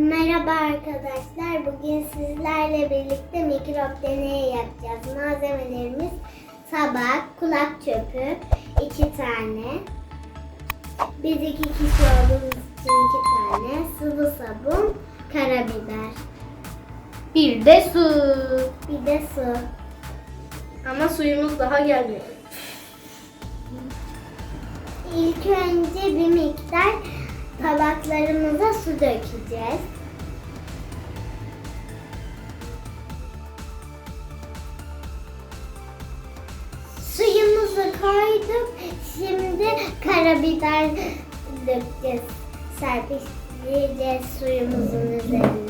Merhaba arkadaşlar. Bugün sizlerle birlikte mikrop deneyi yapacağız. Malzemelerimiz tabak, kulak çöpü, iki tane. Biz iki kişi olduğumuz için iki tane. Sıvı sabun, karabiber. Bir de su. Bir de su. Ama suyumuz daha gelmiyor. İlk önce bir miktar tabaklarımıza su dökeceğiz. Suyumuzu koyduk. Şimdi karabiber dökeceğiz. Serpiştireceğiz suyumuzun üzerine.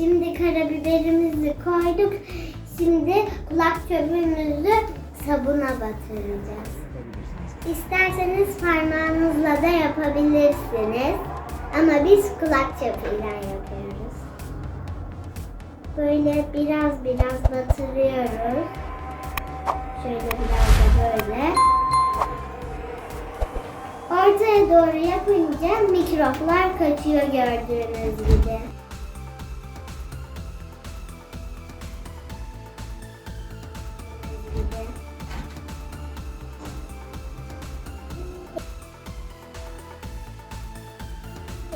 Şimdi karabiberimizi koyduk. Şimdi kulak çöpümüzü sabuna batıracağız. İsterseniz parmağınızla da yapabilirsiniz. Ama biz kulak çöpüyle yapıyoruz. Böyle biraz biraz batırıyoruz. Şöyle biraz da böyle. Ortaya doğru yapınca mikroplar kaçıyor gördüğünüz gibi.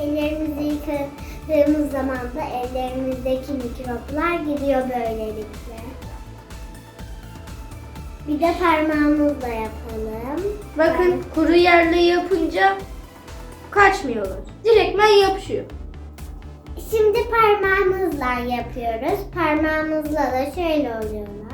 Ellerimizi yıkadığımız zaman da ellerimizdeki mikroplar gidiyor böylelikle. Bir de parmağımızla yapalım. Bakın kuru yerle yapınca kaçmıyorlar. Direktmen yapışıyor. Şimdi parmağımızla yapıyoruz. Parmağımızla da şöyle oluyorlar.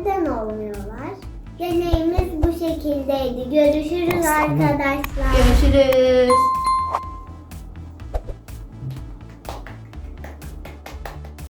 Neden olmuyorlar? Deneyimiz bu şekildeydi. Görüşürüz arkadaşlar. Görüşürüz.